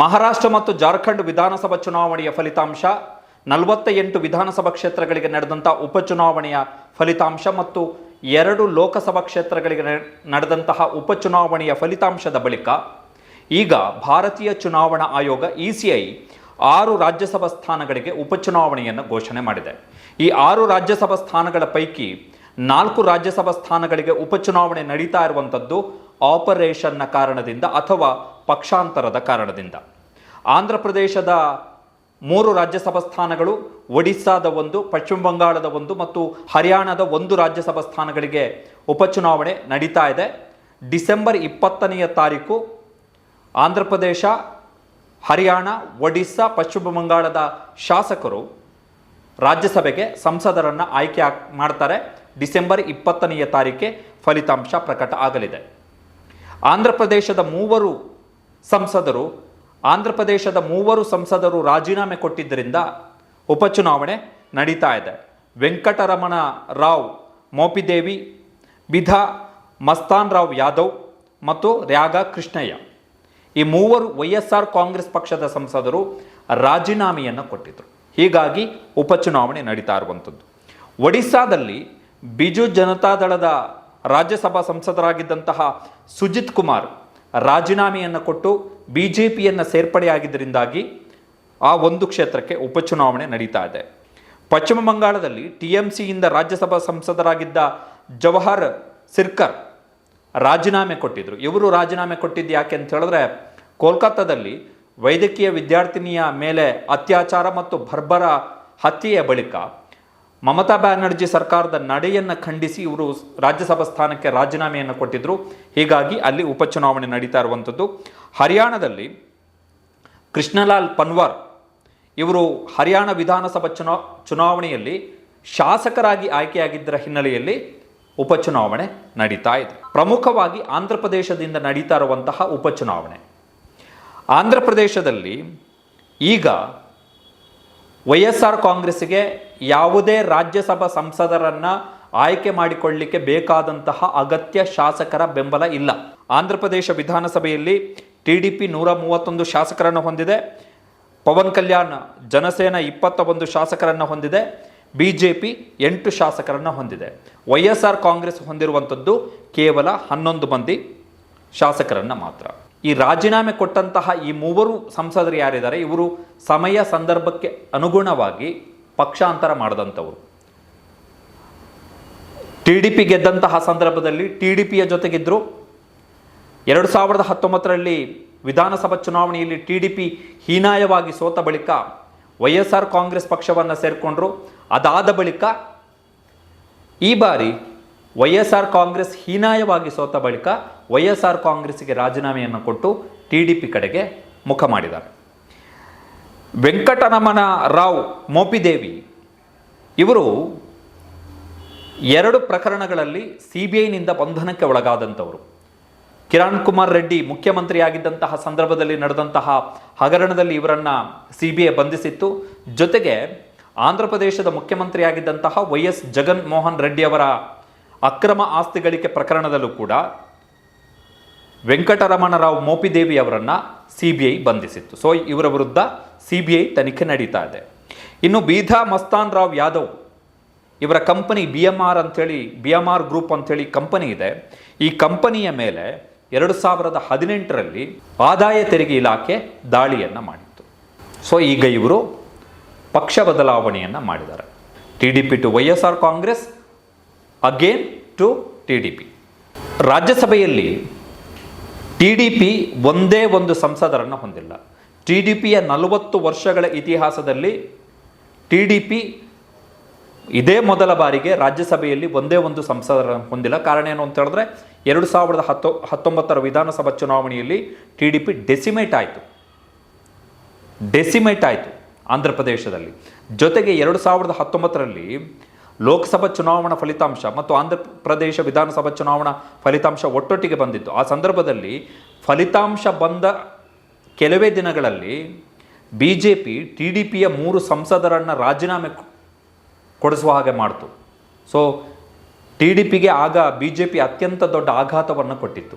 ಮಹಾರಾಷ್ಟ್ರ ಮತ್ತು ಜಾರ್ಖಂಡ್ ವಿಧಾನಸಭಾ ಚುನಾವಣೆಯ ಫಲಿತಾಂಶ ನಲವತ್ತ ಎಂಟು ವಿಧಾನಸಭಾ ಕ್ಷೇತ್ರಗಳಿಗೆ ನಡೆದಂಥ ಉಪಚುನಾವಣೆಯ ಫಲಿತಾಂಶ ಮತ್ತು ಎರಡು ಲೋಕಸಭಾ ಕ್ಷೇತ್ರಗಳಿಗೆ ನಡೆದಂತಹ ಉಪಚುನಾವಣೆಯ ಫಲಿತಾಂಶದ ಬಳಿಕ ಈಗ ಭಾರತೀಯ ಚುನಾವಣಾ ಆಯೋಗ ಇ ಸಿ ಐ ಆರು ರಾಜ್ಯಸಭಾ ಸ್ಥಾನಗಳಿಗೆ ಉಪಚುನಾವಣೆಯನ್ನು ಘೋಷಣೆ ಮಾಡಿದೆ. ಈ ಆರು ರಾಜ್ಯಸಭಾ ಸ್ಥಾನಗಳ ಪೈಕಿ ನಾಲ್ಕು ರಾಜ್ಯಸಭಾ ಸ್ಥಾನಗಳಿಗೆ ಉಪಚುನಾವಣೆ ನಡೀತಾ ಇರುವಂಥದ್ದು ಆಪರೇಷನ್ನ ಕಾರಣದಿಂದ ಅಥವಾ ಪಕ್ಷಾಂತರದ ಕಾರಣದಿಂದ. ಆಂಧ್ರ ಪ್ರದೇಶದ ಮೂರು ರಾಜ್ಯಸಭಾ ಸ್ಥಾನಗಳು, ಒಡಿಸ್ಸಾದ ಒಂದು, ಪಶ್ಚಿಮ ಬಂಗಾಳದ ಒಂದು ಮತ್ತು ಹರಿಯಾಣದ ಒಂದು ರಾಜ್ಯಸಭಾ ಸ್ಥಾನಗಳಿಗೆ ಉಪಚುನಾವಣೆ ನಡೀತಾ ಇದೆ. ಡಿಸೆಂಬರ್ ಇಪ್ಪತ್ತನೆಯ ತಾರೀಕು ಆಂಧ್ರ ಪ್ರದೇಶ, ಹರಿಯಾಣ, ಒಡಿಸ್ಸಾ, ಪಶ್ಚಿಮ ಬಂಗಾಳದ ಶಾಸಕರು ರಾಜ್ಯಸಭೆಗೆ ಸಂಸದರನ್ನು ಆಯ್ಕೆ ಮಾಡ್ತಾರೆ. ಡಿಸೆಂಬರ್ ಇಪ್ಪತ್ತನೆಯ ತಾರೀಕೆ ಫಲಿತಾಂಶ ಪ್ರಕಟ ಆಗಲಿದೆ. ಆಂಧ್ರ ಪ್ರದೇಶದ ಮೂವರು ಸಂಸದರು, ಆಂಧ್ರ ಪ್ರದೇಶದ ಮೂವರು ಸಂಸದರು ರಾಜೀನಾಮೆ ಕೊಟ್ಟಿದ್ದರಿಂದ ಉಪಚುನಾವಣೆ ನಡೀತಾ ಇದೆ. ವೆಂಕಟರಮಣ ರಾವ್, ಮೋಪಿದೇವಿ, ಬಿಧಾ ಮಸ್ತಾನ್ ರಾವ್ ಯಾದವ್ ಮತ್ತು ರ್ಯಾಗ ಕೃಷ್ಣಯ್ಯ. ಈ ಮೂವರು ವೈ ಎಸ್ ಆರ್ ಕಾಂಗ್ರೆಸ್ ಪಕ್ಷದ ಸಂಸದರು ರಾಜೀನಾಮೆಯನ್ನು ಕೊಟ್ಟಿದ್ದರು ಹೀಗಾಗಿ ಉಪಚುನಾವಣೆ ನಡೀತಾ ಇರುವಂಥದ್ದು. ಒಡಿಸ್ಸಾದಲ್ಲಿ ಬಿಜು ಜನತಾದಳದ ರಾಜ್ಯಸಭಾ ಸಂಸದರಾಗಿದ್ದಂತಹ ಸುಜಿತ್ ಕುಮಾರ್ ರಾಜೀನಾಮೆಯನ್ನು ಕೊಟ್ಟು ಬಿ ಜೆ ಪಿಯನ್ನು ಸೇರ್ಪಡೆಯಾಗಿದ್ದರಿಂದಾಗಿ ಆ ಒಂದು ಕ್ಷೇತ್ರಕ್ಕೆ ಉಪಚುನಾವಣೆ ನಡೀತಾ ಇದೆ. ಪಶ್ಚಿಮ ಬಂಗಾಳದಲ್ಲಿ ಟಿ ಎಂ ಸಿಯಿಂದ ರಾಜ್ಯಸಭಾ ಸಂಸದರಾಗಿದ್ದ ಜವಾಹರ್ ಸಿರ್ಕರ್ ರಾಜೀನಾಮೆ ಕೊಟ್ಟಿದ್ರು. ಇವರು ರಾಜೀನಾಮೆ ಕೊಟ್ಟಿದ್ದು ಯಾಕೆ ಅಂತ ಹೇಳಿದ್ರೆ ಕೋಲ್ಕತ್ತಾದಲ್ಲಿ ವೈದ್ಯಕೀಯ ವಿದ್ಯಾರ್ಥಿನಿಯ ಮೇಲೆ ಅತ್ಯಾಚಾರ ಮತ್ತು ಬರ್ಬರ ಹತ್ಯೆಯ ಬಳಿಕ ಮಮತಾ ಬ್ಯಾನರ್ಜಿ ಸರ್ಕಾರದ ನಡೆಯನ್ನು ಖಂಡಿಸಿ ಇವರು ರಾಜ್ಯಸಭಾ ಸ್ಥಾನಕ್ಕೆ ರಾಜೀನಾಮೆಯನ್ನು ಕೊಟ್ಟಿದ್ದರು ಹೀಗಾಗಿ ಅಲ್ಲಿ ಉಪಚುನಾವಣೆ ನಡೀತಾ ಇರುವಂಥದ್ದು ಹರಿಯಾಣದಲ್ಲಿ ಕೃಷ್ಣಲಾಲ್ ಪನ್ವಾರ್ ಇವರು ಹರಿಯಾಣ ವಿಧಾನಸಭಾ ಚುನಾ, ಚುನಾವಣೆಯಲ್ಲಿ ಶಾಸಕರಾಗಿ ಆಯ್ಕೆಯಾಗಿದ್ದರ ಹಿನ್ನೆಲೆಯಲ್ಲಿ ಉಪಚುನಾವಣೆ ನಡೀತಾ ಇದೆ. ಪ್ರಮುಖವಾಗಿ ಆಂಧ್ರ ಪ್ರದೇಶದಿಂದ ನಡೀತಾ ಇರುವಂತಹ ಉಪಚುನಾವಣೆ. ಆಂಧ್ರ ಪ್ರದೇಶದಲ್ಲಿ ಈಗ ವೈ ಎಸ್ ಕಾಂಗ್ರೆಸ್ಗೆ ಯಾವುದೇ ರಾಜ್ಯಸಭಾ ಸಂಸದರನ್ನ ಆಯ್ಕೆ ಮಾಡಿಕೊಳ್ಳಲಿಕ್ಕೆ ಬೇಕಾದಂತಹ ಅಗತ್ಯ ಶಾಸಕರ ಬೆಂಬಲ ಇಲ್ಲ. ಆಂಧ್ರ ಪ್ರದೇಶ ವಿಧಾನಸಭೆಯಲ್ಲಿ ಟಿ ಡಿ ಪಿ ನೂರ ಮೂವತ್ತೊಂದು ಶಾಸಕರನ್ನು ಹೊಂದಿದೆ. ಪವನ್ ಕಲ್ಯಾಣ್ ಜನಸೇನ ಇಪ್ಪತ್ತ ಒಂದು ಶಾಸಕರನ್ನು ಹೊಂದಿದೆ. ಬಿ ಜೆ ಪಿ ಎಂಟು ಶಾಸಕರನ್ನು ಹೊಂದಿದೆ. ವೈ ಕಾಂಗ್ರೆಸ್ ಹೊಂದಿರುವಂಥದ್ದು ಕೇವಲ ಹನ್ನೊಂದು ಮಂದಿ ಶಾಸಕರನ್ನು ಮಾತ್ರ. ಈ ರಾಜೀನಾಮೆ ಕೊಟ್ಟಂತಹ ಈ ಮೂವರು ಸಂಸದರು ಯಾರಿದ್ದಾರೆ? ಇವರು ಸಮಯ ಸಂದರ್ಭಕ್ಕೆ ಅನುಗುಣವಾಗಿ ಪಕ್ಷಾಂತರ ಮಾಡಿದಂಥವರು. ಟಿ ಡಿ ಪಿ ಗೆದ್ದಂತಹ ಸಂದರ್ಭದಲ್ಲಿ ಟಿ ಡಿ ಪಿಯ ಜೊತೆಗಿದ್ದರು ಎರಡು ಸಾವಿರದ ಹತ್ತೊಂಬತ್ತರಲ್ಲಿ ವಿಧಾನಸಭಾ ಚುನಾವಣೆಯಲ್ಲಿ ಟಿ ಡಿ ಪಿ ಹೀನಾಯವಾಗಿ ಸೋತ ಬಳಿಕ ವೈ ಎಸ್ ಆರ್ ಕಾಂಗ್ರೆಸ್ ಪಕ್ಷವನ್ನು ಸೇರಿಕೊಂಡ್ರು. ಅದಾದ ಬಳಿಕ ಈ ಬಾರಿ ವೈ ಕಾಂಗ್ರೆಸ್ ಹೀನಾಯವಾಗಿ ಸೋತ ಬಳಿಕ ವೈ ಎಸ್ ಆರ್ ಕಾಂಗ್ರೆಸ್ಗೆ ರಾಜೀನಾಮೆಯನ್ನು ಕೊಟ್ಟು ಟಿ ಡಿ ಪಿ ಕಡೆಗೆ ಮುಖ ಮಾಡಿದ್ದಾರೆ. ವೆಂಕಟರಮಣ ರಾವ್, ಮೋಪಿದೇವಿ ಇವರು ಎರಡು ಪ್ರಕರಣಗಳಲ್ಲಿ ಸಿ ಬಿ ಐನಿಂದ ಬಂಧನಕ್ಕೆ ಒಳಗಾದಂಥವರು. ಕಿರಣ್ ಕುಮಾರ್ ರೆಡ್ಡಿ ಮುಖ್ಯಮಂತ್ರಿಯಾಗಿದ್ದಂತಹ ಸಂದರ್ಭದಲ್ಲಿ ನಡೆದಂತಹ ಹಗರಣದಲ್ಲಿ ಇವರನ್ನ ಸಿ ಬಿ ಐ ಬಂಧಿಸಿತ್ತು. ಜೊತೆಗೆ ಆಂಧ್ರ ಪ್ರದೇಶದ ಮುಖ್ಯಮಂತ್ರಿಯಾಗಿದ್ದಂತಹ ವೈ ಎಸ್ ಜಗನ್ ಮೋಹನ್ ರೆಡ್ಡಿ ಅವರ ಅಕ್ರಮ ಆಸ್ತಿ ಗಳಿಕೆ ಪ್ರಕರಣದಲ್ಲೂ ಕೂಡ ವೆಂಕಟರಮಣರಾವ್ ಮೋಪಿದೇವಿ ಅವರನ್ನು ಸಿ ಬಿ ಐ ಬಂಧಿಸಿತ್ತು. ಸೊ ಇವರ ವಿರುದ್ಧ ಸಿ ಬಿ ಐ ತನಿಖೆ ನಡೀತಾ ಇದೆ. ಇನ್ನು ಬೀಧಾ ಮಸ್ತಾನ್ ರಾವ್ ಯಾದವ್ ಇವರ ಕಂಪನಿ ಬಿ ಎಂ ಆರ್ ಅಂಥೇಳಿ ಬಿ ಎಂ ಆರ್ ಗ್ರೂಪ್ ಅಂಥೇಳಿ ಕಂಪನಿ ಇದೆ. ಈ ಕಂಪನಿಯ ಮೇಲೆ ಎರಡು ಸಾವಿರದ ಹದಿನೆಂಟರಲ್ಲಿ ಆದಾಯ ತೆರಿಗೆ ಇಲಾಖೆ ದಾಳಿಯನ್ನು ಮಾಡಿತ್ತು. ಸೊ ಈಗ ಇವರು ಪಕ್ಷ ಬದಲಾವಣೆಯನ್ನು ಮಾಡಿದ್ದಾರೆ. T D P to Y S R Congress again to T D P ರಾಜ್ಯಸಭೆಯಲ್ಲಿ ಟಿ ಡಿ ಪಿ ಒಂದೇ ಒಂದು ಸಂಸದರನ್ನು ಹೊಂದಿಲ್ಲ. ಟಿ ಡಿ ಪಿಯ ನಲವತ್ತು ವರ್ಷಗಳ ಇತಿಹಾಸದಲ್ಲಿ ಟಿ ಡಿ ಪಿ ಇದೇ ಮೊದಲ ಬಾರಿಗೆ ರಾಜ್ಯಸಭೆಯಲ್ಲಿ ಒಂದೇ ಒಂದು ಸಂಸದರನ್ನು ಹೊಂದಿಲ್ಲ. ಕಾರಣ ಏನು ಅಂತ ಹೇಳಿದ್ರೆ, ಎರಡು ಸಾವಿರದ ಹತ್ತೊ, ಹತ್ತೊಂಬತ್ತರ ವಿಧಾನಸಭಾ ಚುನಾವಣೆಯಲ್ಲಿ ಟಿ ಡಿ ಪಿ ಡೆಸಿಮೇಟ್ ಆಯಿತು. ಡೆಸಿಮೇಟ್ ಆಯಿತು ಆಂಧ್ರ ಪ್ರದೇಶದಲ್ಲಿ ಜೊತೆಗೆ ಎರಡು ಸಾವಿರದ ಹತ್ತೊಂಬತ್ತರಲ್ಲಿ ಲೋಕಸಭಾ ಚುನಾವಣಾ ಫಲಿತಾಂಶ ಮತ್ತು ಆಂಧ್ರ ಪ್ರದೇಶ ವಿಧಾನಸಭಾ ಚುನಾವಣಾ ಫಲಿತಾಂಶ ಒಟ್ಟೊಟ್ಟಿಗೆ ಬಂದಿತ್ತು. ಆ ಸಂದರ್ಭದಲ್ಲಿ ಫಲಿತಾಂಶ ಬಂದ ಕೆಲವೇ ದಿನಗಳಲ್ಲಿ B J P T D ಪಿಯ ಮೂರು ಸಂಸದರನ್ನು ರಾಜೀನಾಮೆ ಕೊಡಿಸುವ ಹಾಗೆ ಮಾಡ್ತು. ಸೊ ಟಿ ಡಿ ಪಿಗೆ ಆಗ ಬಿ ಜೆ ಪಿ ಅತ್ಯಂತ ದೊಡ್ಡ ಆಘಾತವನ್ನು ಕೊಟ್ಟಿತ್ತು.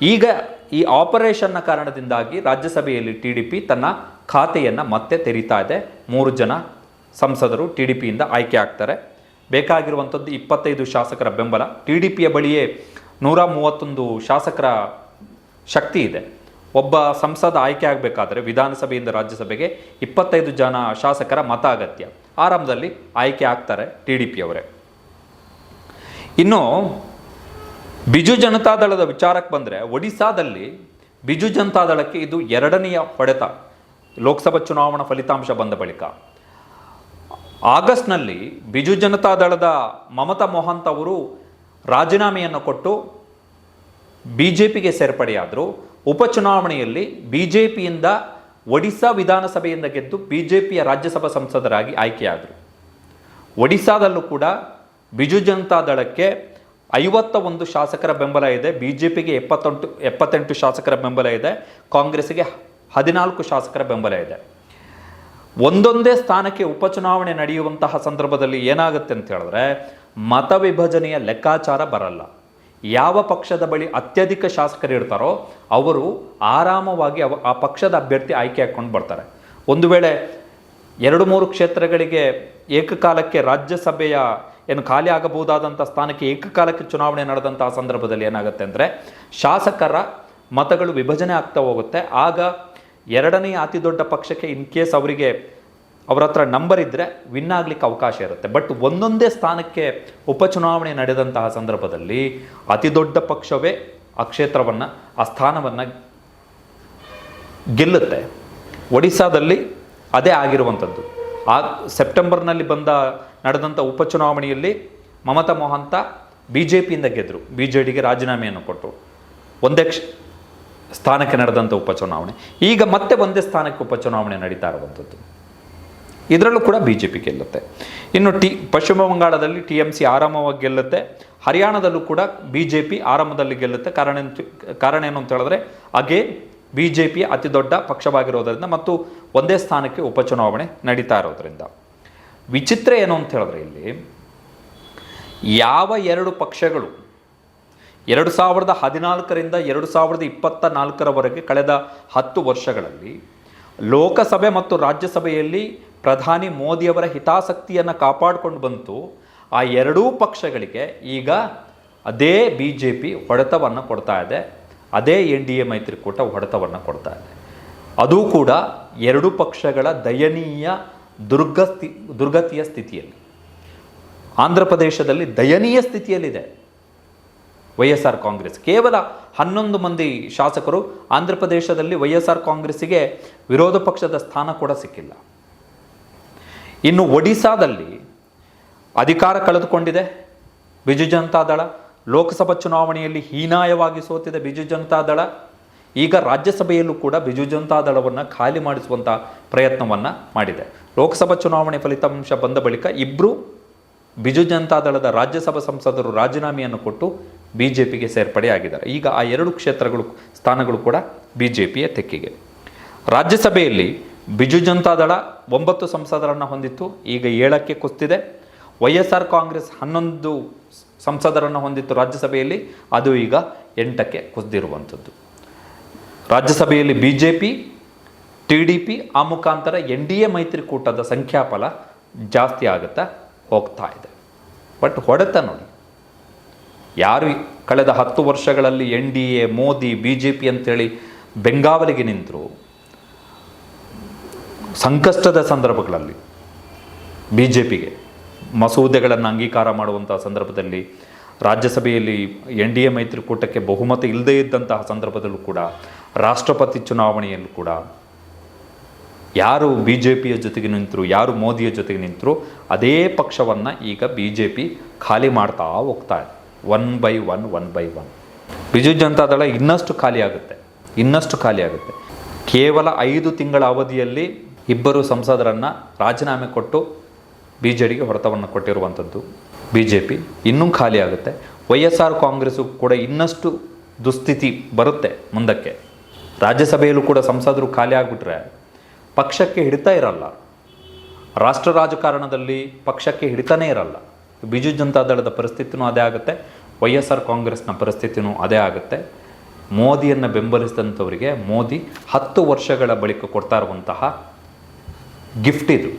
ಈಗ ಈ ಆಪರೇಷನ್ನ ಕಾರಣದಿಂದಾಗಿ ರಾಜ್ಯಸಭೆಯಲ್ಲಿ ಟಿ ಡಿ ಪಿ ತನ್ನ ಖಾತೆಯನ್ನು ಮತ್ತೆ ತೆರೀತಾ ಇದೆ. ಮೂರು ಜನ ಸಂಸದರು ಟಿ ಡಿ ಪಿಯಿಂದ ಆಯ್ಕೆ ಆಗ್ತಾರೆ. ಬೇಕಾಗಿರುವಂಥದ್ದು ಇಪ್ಪತ್ತೈದು ಶಾಸಕರ ಬೆಂಬಲ. ಟಿ ಡಿ ಪಿಯ ಬಳಿಯೇ ನೂರ ಮೂವತ್ತೊಂದು ಶಾಸಕರ ಶಕ್ತಿ ಇದೆ. ಒಬ್ಬ ಸಂಸದ ಆಯ್ಕೆ ಆಗಬೇಕಾದ್ರೆ ವಿಧಾನಸಭೆಯಿಂದ ರಾಜ್ಯಸಭೆಗೆ ಇಪ್ಪತ್ತೈದು ಜನ ಶಾಸಕರ ಮತ ಅಗತ್ಯ ಆರಂಭದಲ್ಲಿ ಆಯ್ಕೆ ಆಗ್ತಾರೆ ಟಿ ಡಿ ಪಿಯವರೇ ಇನ್ನು ಬಿಜು ಜನತಾದಳದ ವಿಚಾರಕ್ಕೆ ಬಂದರೆ ಒಡಿಶಾದಲ್ಲಿ ಬಿಜು ಜನತಾದಳಕ್ಕೆ ಇದು ಎರಡನೆಯ ಹೊಡೆತ. ಲೋಕಸಭಾ ಚುನಾವಣಾ ಫಲಿತಾಂಶ ಬಂದ ಬಳಿಕ. ಆಗಸ್ಟ್ನಲ್ಲಿ ಬಿಜು ಜನತಾ ದಳದ ಮಮತಾ ಮೋಹಂತ್ ಅವರು ರಾಜೀನಾಮೆಯನ್ನು ಕೊಟ್ಟು ಬಿ ಜೆ ಪಿಗೆ ಸೇರ್ಪಡೆಯಾದರು. ಉಪಚುನಾವಣೆಯಲ್ಲಿ ಬಿ ಜೆ ಪಿಯಿಂದ ಒಡಿಶಾ ವಿಧಾನಸಭೆಯಿಂದ ಗೆದ್ದು ಬಿ ಜೆ ಪಿಯ ರಾಜ್ಯಸಭಾ ಸಂಸದರಾಗಿ ಆಯ್ಕೆಯಾದರು. ಒಡಿಶಾದಲ್ಲೂ ಕೂಡ ಬಿಜು ಜನತಾ ದಳಕ್ಕೆ ಐವತ್ತ ಒಂದು ಶಾಸಕರ ಬೆಂಬಲ ಇದೆ ಬಿ ಜೆ ಪಿಗೆ ಎಪ್ಪತ್ತೆಂಟು ಎಪ್ಪತ್ತೆಂಟು ಶಾಸಕರ ಬೆಂಬಲ ಇದೆ ಕಾಂಗ್ರೆಸ್ಗೆ ಹದಿನಾಲ್ಕು ಶಾಸಕರ ಬೆಂಬಲ ಇದೆ. ಒಂದೊಂದೇ ಸ್ಥಾನಕ್ಕೆ ಉಪಚುನಾವಣೆ ನಡೆಯುವಂತಹ ಸಂದರ್ಭದಲ್ಲಿ ಏನಾಗುತ್ತೆ ಅಂತ ಹೇಳಿದ್ರೆ, ಮತ ವಿಭಜನೆಯ ಲೆಕ್ಕಾಚಾರ ಬರಲ್ಲ. ಯಾವ ಪಕ್ಷದ ಬಳಿ ಅತ್ಯಧಿಕ ಶಾಸಕರು ಇರ್ತಾರೋ ಅವರು ಆರಾಮವಾಗಿ ಅವ, ಆ ಪಕ್ಷದ ಅಭ್ಯರ್ಥಿ ಆಯ್ಕೆ ಹಾಕ್ಕೊಂಡು ಬರ್ತಾರೆ. ಒಂದು ವೇಳೆ ಎರಡು ಮೂರು ಕ್ಷೇತ್ರಗಳಿಗೆ ಏಕಕಾಲಕ್ಕೆ ರಾಜ್ಯಸಭೆಯ ಏನು ಖಾಲಿ ಆಗಬಹುದಾದಂಥ ಸ್ಥಾನಕ್ಕೆ ಏಕಕಾಲಕ್ಕೆ ಚುನಾವಣೆ ನಡೆದಂತಹ ಸಂದರ್ಭದಲ್ಲಿ ಏನಾಗುತ್ತೆ ಅಂದರೆ, ಶಾಸಕರ ಮತಗಳು ವಿಭಜನೆ ಆಗ್ತಾ ಹೋಗುತ್ತೆ. ಆಗ ಎರಡನೇ ಅತಿ ದೊಡ್ಡ ಪಕ್ಷಕ್ಕೆ ಇನ್ ಕೇಸ್ ಅವರಿಗೆ ಅವರ ಹತ್ರ ನಂಬರ್ ಇದ್ದರೆ ವಿನ್ ಆಗಲಿಕ್ಕೆ ಅವಕಾಶ ಇರುತ್ತೆ. ಬಟ್ ಒಂದೊಂದೇ ಸ್ಥಾನಕ್ಕೆ ಉಪಚುನಾವಣೆ ನಡೆದಂತಹ ಸಂದರ್ಭದಲ್ಲಿ ಅತಿ ದೊಡ್ಡ ಪಕ್ಷವೇ ಆ ಕ್ಷೇತ್ರವನ್ನು, ಆ ಸ್ಥಾನವನ್ನು ಗೆಲ್ಲುತ್ತೆ. ಒಡಿಸ್ಸಾದಲ್ಲಿ ಅದೇ ಆಗಿರುವಂಥದ್ದು. ಆ ಸೆಪ್ಟೆಂಬರ್ನಲ್ಲಿ ಬಂದ ನಡೆದಂಥ ಉಪಚುನಾವಣೆಯಲ್ಲಿ ಮಮತಾ ಮೋಹಂತ ಬಿ ಜೆ ಪಿಯಿಂದ ಗೆದ್ದರು ಬಿ ಜೆ ಡಿಗೆ ರಾಜೀನಾಮೆಯನ್ನು ಕೊಟ್ಟರು. ಒಂದೇ ಕ್ಷ ಸ್ಥಾನಕ್ಕೆ ನಡೆದಂಥ ಉಪಚುನಾವಣೆ. ಈಗ ಮತ್ತೆ ಒಂದೇ ಸ್ಥಾನಕ್ಕೆ ಉಪಚುನಾವಣೆ ನಡೀತಾ ಇರುವಂಥದ್ದು ಇದರಲ್ಲೂ ಕೂಡ ಬಿ ಜೆ ಪಿ ಗೆಲ್ಲುತ್ತೆ. ಇನ್ನು ಟಿ, ಪಶ್ಚಿಮ ಬಂಗಾಳದಲ್ಲಿ ಟಿ ಎಂ ಸಿ ಆರಾಮವಾಗಿ ಗೆಲ್ಲುತ್ತೆ. ಹರಿಯಾಣದಲ್ಲೂ ಕೂಡ ಬಿ ಜೆ ಪಿ ಆರಂಭದಲ್ಲಿ ಗೆಲ್ಲುತ್ತೆ ಕಾರಣ ಕಾರಣ ಏನು ಅಂತ ಹೇಳಿದ್ರೆ ಅಗೇನ್ ಬಿ ಜೆ ಪಿ ಅತಿ ದೊಡ್ಡ ಪಕ್ಷವಾಗಿರೋದರಿಂದ ಮತ್ತು ಒಂದೇ ಸ್ಥಾನಕ್ಕೆ ಉಪಚುನಾವಣೆ ನಡೀತಾ ಇರೋದ್ರಿಂದ. ವಿಚಿತ್ರ ಏನು ಅಂತ ಹೇಳಿದ್ರೆ ಇಲ್ಲಿ, ಯಾವ ಎರಡು ಪಕ್ಷಗಳು ಎರಡು ಸಾವಿರದ ಹದಿನಾಲ್ಕರಿಂದ ಎರಡು ಸಾವಿರದ ಇಪ್ಪತ್ತ ನಾಲ್ಕರವರೆಗೆ ಕಳೆದ ಹತ್ತು ವರ್ಷಗಳಲ್ಲಿ ಲೋಕಸಭೆ ಮತ್ತು ರಾಜ್ಯಸಭೆಯಲ್ಲಿ ಪ್ರಧಾನಿ ಮೋದಿಯವರ ಹಿತಾಸಕ್ತಿಯನ್ನು ಕಾಪಾಡಿಕೊಂಡು ಬಂತು. ಆ ಎರಡೂ ಪಕ್ಷಗಳಿಗೆ ಈಗ ಅದೇ ಬಿ ಜೆ ಪಿ ಹೊಡೆತವನ್ನು ಕೊಡ್ತಾ ಇದೆ. ಅದೇ ಎನ್ ಡಿ ಎ ಮೈತ್ರಿಕೂಟ ಹೊಡೆತವನ್ನು ಕೊಡ್ತಾ ಇದೆ. ಅದು ಕೂಡ ಎರಡು ಪಕ್ಷಗಳ ದಯನೀಯ ದುರ್ಗಸ್ತಿ ದುರ್ಗತಿಯ ಸ್ಥಿತಿಯಲ್ಲಿ. ಆಂಧ್ರ ಪ್ರದೇಶದಲ್ಲಿ ದಯನೀಯ ಸ್ಥಿತಿಯಲ್ಲಿದೆ. Y S R Congress. ಕೇವಲ ಹನ್ನೊಂದು ಮಂದಿ ಶಾಸಕರು ಆಂಧ್ರ ಪ್ರದೇಶದಲ್ಲಿ ವೈ ಎಸ್ ಆರ್ ಕಾಂಗ್ರೆಸ್ಸಿಗೆ ವಿರೋಧ ಪಕ್ಷದ ಸ್ಥಾನ ಕೂಡ ಸಿಕ್ಕಿಲ್ಲ. ಇನ್ನು ಒಡಿಶಾದಲ್ಲಿ ಅಧಿಕಾರ ಕಳೆದುಕೊಂಡಿದೆ. ಬಿಜು ಜನತಾದಳ ಲೋಕಸಭಾ ಚುನಾವಣೆಯಲ್ಲಿ ಹೀನಾಯವಾಗಿ ಸೋತಿದೆ ಬಿಜು ಜನತಾದಳ ಈಗ ರಾಜ್ಯಸಭೆಯಲ್ಲೂ ಕೂಡ ಬಿಜು ಜನತಾದಳವನ್ನು ಖಾಲಿ ಮಾಡಿಸುವಂಥ ಪ್ರಯತ್ನವನ್ನು ಮಾಡಿದೆ. ಲೋಕಸಭಾ ಚುನಾವಣೆ ಫಲಿತಾಂಶ ಬಂದ ಬಳಿಕ ಇಬ್ಬರು ಬಿಜು ಜನತಾದಳದ ರಾಜ್ಯಸಭಾ ಸಂಸದರು ರಾಜೀನಾಮೆಯನ್ನು ಕೊಟ್ಟು ಬಿ ಜೆ ಪಿಗೆ ಸೇರ್ಪಡೆಯಾಗಿದ್ದಾರೆ ಈಗ ಆ ಎರಡು ಕ್ಷೇತ್ರಗಳು ಸ್ಥಾನಗಳು ಕೂಡ ಬಿ ಜೆ ಪಿಯ ತೆಕ್ಕಿಗೆ. ರಾಜ್ಯಸಭೆಯಲ್ಲಿ ಬಿಜು ಜನತಾದಳ ಒಂಬತ್ತು ಸಂಸದರನ್ನು ಹೊಂದಿತ್ತು. ಈಗ ಏಳಕ್ಕೆ ಕುಸ್ತಿದೆ. ವೈ ಎಸ್ ಆರ್ ಕಾಂಗ್ರೆಸ್ ಹನ್ನೊಂದು ಸಂಸದರನ್ನು ಹೊಂದಿತ್ತು ರಾಜ್ಯಸಭೆಯಲ್ಲಿ. ಅದು ಈಗ ಎಂಟಕ್ಕೆ ಕುಸಿದಿರುವಂಥದ್ದು. ರಾಜ್ಯಸಭೆಯಲ್ಲಿ B J P T D P ಆ ಮುಖಾಂತರ ಎನ್ ಡಿ ಎ ಮೈತ್ರಿಕೂಟದ ಸಂಖ್ಯಾಫಲ ಜಾಸ್ತಿ ಆಗುತ್ತಾ ಹೋಗ್ತಾ ಇದೆ. ಬಟ್ ಹೊಡೆತ ನೋಡಿ. ಯಾರು ಕಳೆದ ಹತ್ತು ವರ್ಷಗಳಲ್ಲಿ N D A, Modi, B J P ಅಂತೇಳಿ ಬೆಂಗಾವಲಿಗೆ ನಿಂತರು? ಸಂಕಷ್ಟದ ಸಂದರ್ಭಗಳಲ್ಲಿ ಬಿ ಜೆ ಪಿಗೆ ಮಸೂದೆಗಳನ್ನು ಅಂಗೀಕಾರ ಮಾಡುವಂತಹ ಸಂದರ್ಭದಲ್ಲಿ ರಾಜ್ಯಸಭೆಯಲ್ಲಿ ಎನ್ ಡಿ ಎ ಮೈತ್ರಿಕೂಟಕ್ಕೆ ಬಹುಮತ ಇಲ್ಲದೇ ಇದ್ದಂತಹ ಸಂದರ್ಭದಲ್ಲೂ ಕೂಡ, ರಾಷ್ಟ್ರಪತಿ ಚುನಾವಣೆಯಲ್ಲೂ ಕೂಡ ಯಾರು ಬಿ ಜೆ ಪಿಯ ಜೊತೆಗೆ ನಿಂತರು, ಯಾರು ಮೋದಿಯ ಜೊತೆಗೆ ನಿಂತರು, ಅದೇ ಪಕ್ಷವನ್ನು ಈಗ ಬಿ ಜೆ ಪಿ ಖಾಲಿ ಮಾಡ್ತಾ ಹೋಗ್ತಾ ಇದೆ. One by one one by one Biju Janata Dal ಇನ್ನಷ್ಟು ಖಾಲಿ ಆಗುತ್ತೆ. ಇನ್ನಷ್ಟು ಖಾಲಿ ಆಗುತ್ತೆ. ಕೇವಲ ಐದು ತಿಂಗಳ ಅವಧಿಯಲ್ಲಿ ಇಬ್ಬರು ಸಂಸದರನ್ನು ರಾಜೀನಾಮೆ ಕೊಟ್ಟು ಬಿ ಜೆ ಡಿಗೆ ಹೊಡೆತವನ್ನು ಕೊಟ್ಟಿರುವಂಥದ್ದು ಬಿ ಜೆ ಪಿ ಇನ್ನೂ ಖಾಲಿ ಆಗುತ್ತೆ. ವೈ ಎಸ್ ಆರ್ ಕಾಂಗ್ರೆಸ್ಸು ಕೂಡ ಇನ್ನಷ್ಟು ದುಸ್ಥಿತಿ ಬರುತ್ತೆ ಮುಂದಕ್ಕೆ. ರಾಜ್ಯಸಭೆಯಲ್ಲೂ ಕೂಡ ಸಂಸದರು ಖಾಲಿ ಆಗಿಬಿಟ್ರೆ ಪಕ್ಷಕ್ಕೆ ಹಿಡಿತಾ ಇರಲ್ಲ. ರಾಷ್ಟ್ರ ರಾಜಕಾರಣದಲ್ಲಿ ಪಕ್ಷಕ್ಕೆ ಹಿಡಿತಾನೇ ಇರಲ್ಲ. ಬಿಜು ಜನತಾದಳದ ಪರಿಸ್ಥಿತಿನೂ ಅದೇ ಆಗುತ್ತೆ, ವೈ ಎಸ್ ಆರ್ ಕಾಂಗ್ರೆಸ್ನ ಪರಿಸ್ಥಿತಿನೂ ಅದೇ ಆಗುತ್ತೆ. ಮೋದಿಯನ್ನು ಬೆಂಬಲಿಸಿದಂಥವರಿಗೆ ಮೋದಿ ಹತ್ತು ವರ್ಷಗಳ ಬಳಿಕ ಕೊಡ್ತಾ ಇರುವಂತಹ ಗಿಫ್ಟ್ ಇದು.